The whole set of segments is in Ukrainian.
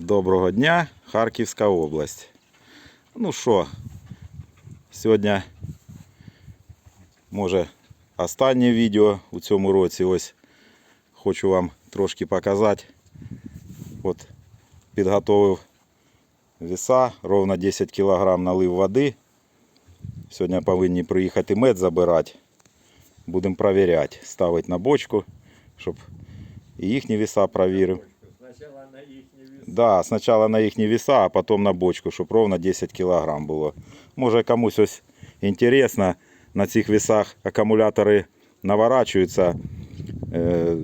Доброго дня, Харківська область. Ну що, сьогодні, може, останнє відео у цьому році. Ось хочу вам трошки показати. От підготовив віса, ровно 10 кг налив води. Сьогодні повинні приїхати мед забирати. Будемо перевіряти, ставити на бочку, щоб і їхні віса провірив. Сначала на їхні віси. Да, спочатку на їхні віса, а потім на бочку, щоб ровно 10 кг було. Може комусь ось інтересно, на цих вісах акумулятори наворачуються. Е,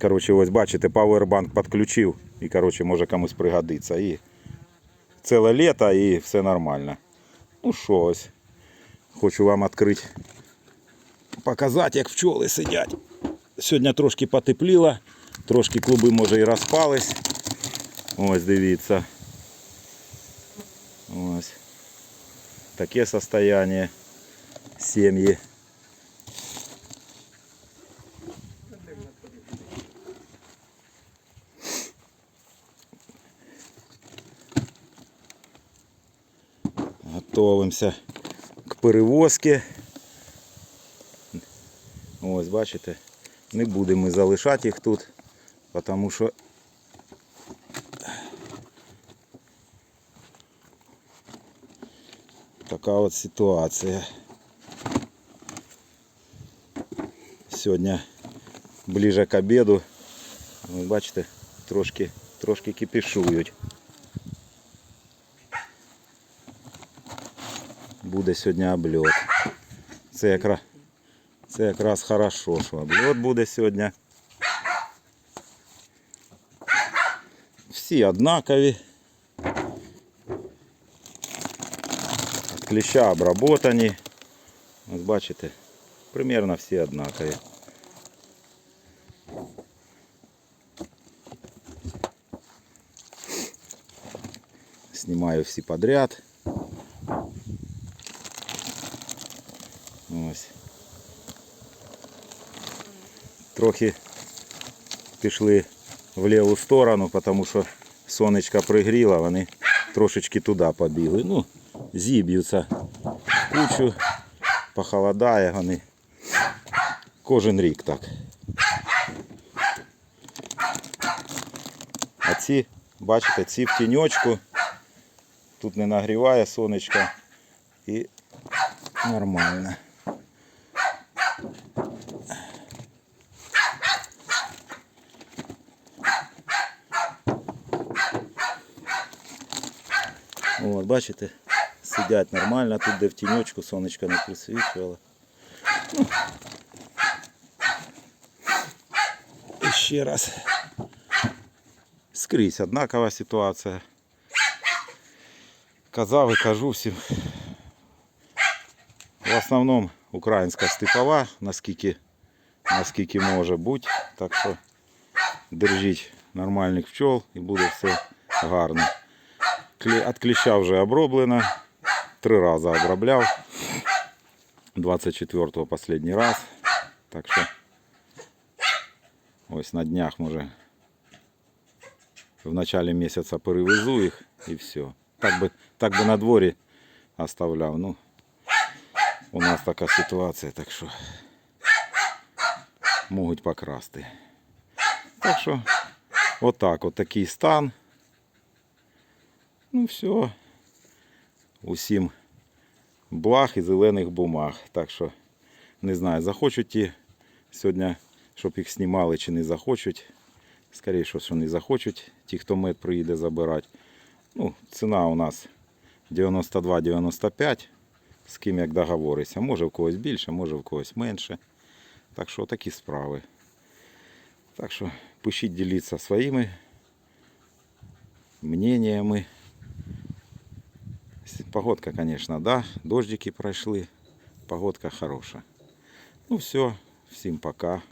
коротше, ось бачите, павербанк підключив і коротше, може комусь пригодиться. І ціле літо і все нормально. Ну що ось. Хочу вам відкрити, показати, як пчоли сидять. Сьогодні трошки потепліло, трошки клуби може і розпались. Ось дивіться. Ось. Таке состояние сім'ї. Готовимося к перевозці. Ось, бачите, не будемо залишати їх тут, тому що Така от ситуація. Сьогодні ближе к обіду. Ви бачите, трошки, трошки кипішують. Буде сьогодні обльот. Це якраз, це якраз хорошо, що обльот буде сьогодні. Всі однакові. кліща обработані. Ось бачите, примерно всі однакові. Знімаю всі подряд. Ось. Трохи пішли в ліву сторону, тому що сонечко пригріло, вони трошечки туди побігли. Ну, зіб'ються кучу, похолодає вони. Кожен рік так. А ці, бачите, ці в тіньочку. Тут не нагріває сонечко і нормально. От, бачите, сидять нормально, тут де в тіньочку сонечко не присвічувало. І ще раз. Скрізь однакова ситуація. Казав і кажу всім. В основному українська степова, наскільки, наскільки може бути. Так що держіть нормальних пчол і буде все гарно. Клі- От кліща вже оброблено. Три рази обробляв. 24-го останній раз. Так що ось на днях може в начале місяця перевезу їх і все. Так би, так би на дворі оставляв. Ну, у нас така ситуація, так що можуть покрасти. Так що, отак, от такий стан. Ну все. Усім благ і зелених бумаг. Так що не знаю, захочуть ті сьогодні, щоб їх знімали чи не захочуть. Скоріше, що не захочуть, ті, хто мед приїде забирати. Ну, ціна у нас 92-95, з ким як договоришся. Може в когось більше, може в когось менше. Так що такі справи. Так що пишіть, діліться своїми мнениями. Погодка, конечно, да. Дождики прошли. Погодка хорошая. Ну все, всем пока.